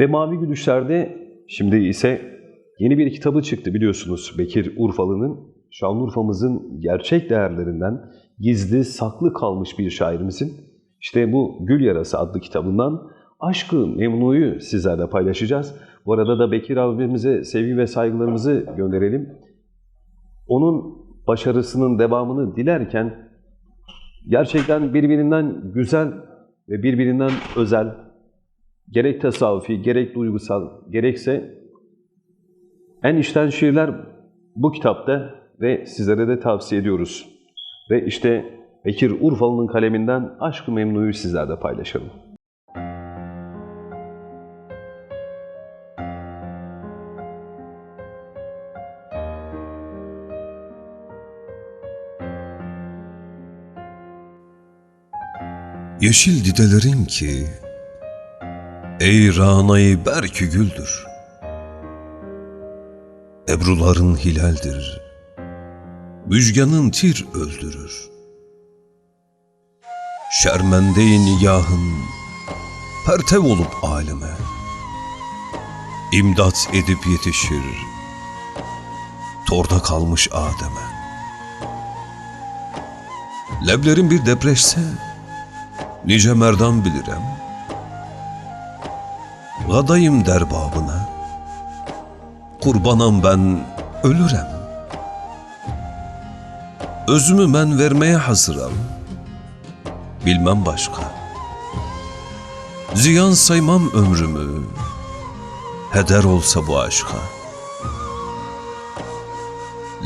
Ve Mavi Gülüşler'de şimdi ise yeni bir kitabı çıktı biliyorsunuz. Bekir Urfalı'nın Şanlıurfa'mızın gerçek değerlerinden gizli, saklı kalmış bir şairimizin işte bu Gül Yarası adlı kitabından Aşkı Memnu'yu sizlerle paylaşacağız. Bu arada da Bekir abimize sevgi ve saygılarımızı gönderelim. Onun başarısının devamını dilerken gerçekten birbirinden güzel ve birbirinden özel gerek tasavvufi, gerek duygusal, gerekse en içten şiirler bu kitapta ve sizlere de tavsiye ediyoruz. Ve işte Bekir Urfalı'nın kaleminden Aşk-ı Memnu'yu sizlerle paylaşalım. Yeşil didelerin ki Ey ranayı berki güldür. Ebruların hilaldir. Müjganın tir öldürür. Şermende-i nigahın Pertev olup aleme. İmdat edip yetişir. Torda kalmış Adem'e. Leblerin bir depreşse nice merdan bilirem. Gadayım derbabına, kurbanam ben ölürem. Özümü ben vermeye hazıram, bilmem başka. Ziyan saymam ömrümü, heder olsa bu aşka.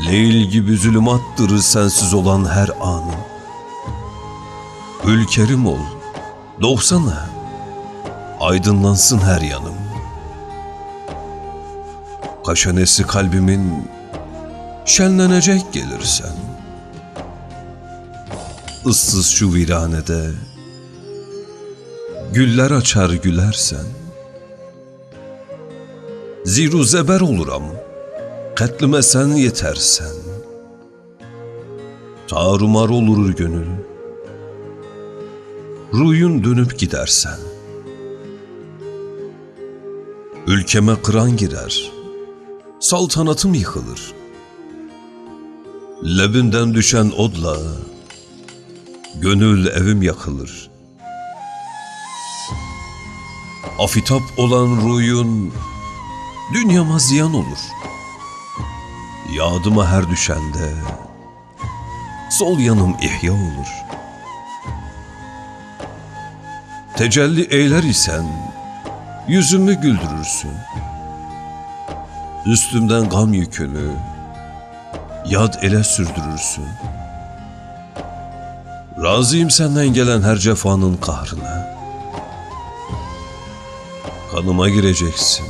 Leyl gibi zulümattır sensiz olan her anım. Ülkerim ol, doğsana, aydınlansın her yanım. Kaşanesi kalbimin şenlenecek gelirsen. Issız şu viranede, güller açar gülersen. Ziru zeber oluram, katlime sen yetersen. Tarumar olur gönül, Ruyun dönüp gidersen Ülkeme kıran girer. Saltanatım yıkılır. Lebinden düşen odla Gönül evim yakılır. Afitap olan ruyun Dünyama ziyan olur. Yadıma her düşende Sol yanım ihya olur.'' Tecelli eyler isen yüzümü güldürürsün. Üstümden gam yükünü yad ele sürdürürsün. Razıyım senden gelen her cefanın kahrına. Kanıma gireceksin.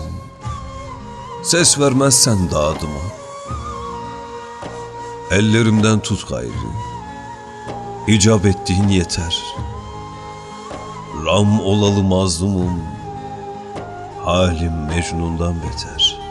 Ses vermezsen dağdıma. Ellerimden tut gayrı. İcap ettiğin yeter.'' Ram olalı mazlumum, halim Mecnun'dan beter.